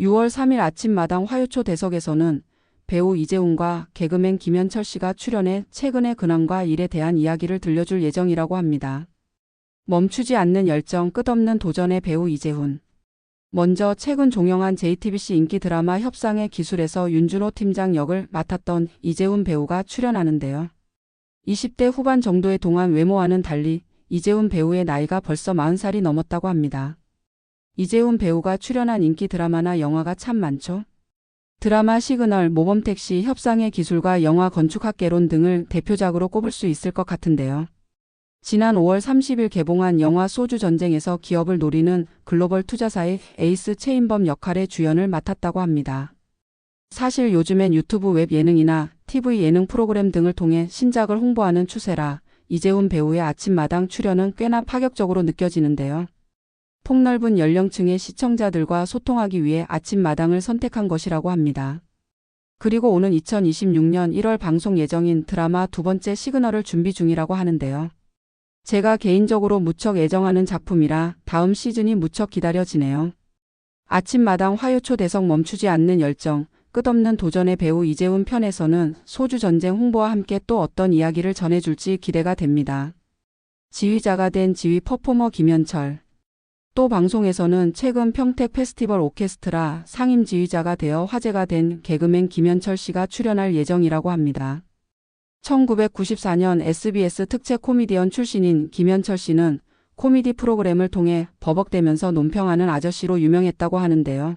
6월 3일 아침 마당 화요초 대석에서는 배우 이재훈과 개그맨 김현철 씨가 출연해 최근의 근황과 일에 대한 이야기를 들려줄 예정이라고 합니다. 멈추지 않는 열정 끝없는 도전의 배우 이재훈. 먼저 최근 종영한 JTBC 인기 드라마 협상의 기술에서 윤준호 팀장 역을 맡았던 이재훈 배우가 출연하는데요. 20대 후반 정도의 동안 외모와는 달리 이재훈 배우의 나이가 벌써 40살이 넘었다고 합니다. 이재훈 배우가 출연한 인기 드라마나 영화가 참 많죠. 드라마 시그널, 모범택시, 협상의 기술과 영화 건축학개론 등을 대표작으로 꼽을 수 있을 것 같은데요. 지난 5월 30일 개봉한 영화 소주 전쟁에서 기업을 노리는 글로벌 투자사의 에이스 체인범 역할의 주연을 맡았다고 합니다. 사실 요즘엔 유튜브 웹 예능이나 TV 예능 프로그램 등을 통해 신작을 홍보하는 추세라 이재훈 배우의 아침마당 출연은 꽤나 파격적으로 느껴지는데요. 폭넓은 연령층의 시청자들과 소통하기 위해 아침마당을 선택한 것이라고 합니다. 그리고 오는 2026년 1월 방송 예정인 드라마 두 번째 시그널을 준비 중이라고 하는데요. 제가 개인적으로 무척 애정하는 작품이라 다음 시즌이 무척 기다려지네요. 아침마당 화요초 대석 멈추지 않는 열정, 끝없는 도전의 배우 이재훈 편에서는 소주 전쟁 홍보와 함께 또 어떤 이야기를 전해줄지 기대가 됩니다. 지휘자가 된 지휘 퍼포머 김현철. 또 방송에서는 최근 평택 페스티벌 오케스트라 상임 지휘자가 되어 화제가 된 개그맨 김현철 씨가 출연할 예정이라고 합니다. 1994년 SBS 특채 코미디언 출신인 김현철 씨는 코미디 프로그램을 통해 버벅대면서 논평하는 아저씨로 유명했다고 하는데요.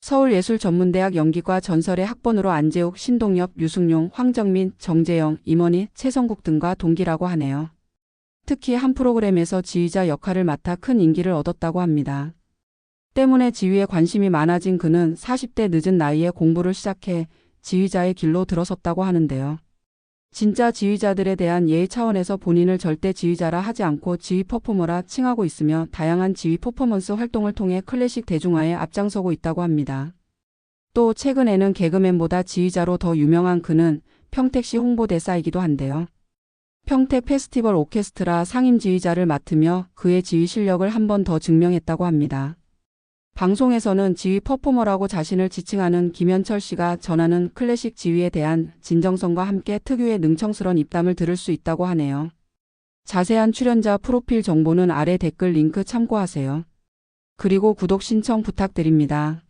서울예술전문대학 연기과 전설의 학번으로 안재욱, 신동엽, 유승용, 황정민, 정재영, 임원희, 최성국 등과 동기라고 하네요. 특히 한 프로그램에서 지휘자 역할을 맡아 큰 인기를 얻었다고 합니다. 때문에 지휘에 관심이 많아진 그는 40대 늦은 나이에 공부를 시작해 지휘자의 길로 들어섰다고 하는데요. 진짜 지휘자들에 대한 예의 차원에서 본인을 절대 지휘자라 하지 않고 지휘 퍼포머라 칭하고 있으며 다양한 지휘 퍼포먼스 활동을 통해 클래식 대중화에 앞장서고 있다고 합니다. 또 최근에는 개그맨보다 지휘자로 더 유명한 그는 평택시 홍보대사이기도 한데요. 평택 페스티벌 오케스트라 상임 지휘자를 맡으며 그의 지휘 실력을 한 번 더 증명했다고 합니다. 방송에서는 지휘 퍼포머라고 자신을 지칭하는 김현철 씨가 전하는 클래식 지휘에 대한 진정성과 함께 특유의 능청스런 입담을 들을 수 있다고 하네요. 자세한 출연자 프로필 정보는 아래 댓글 링크 참고하세요. 그리고 구독 신청 부탁드립니다.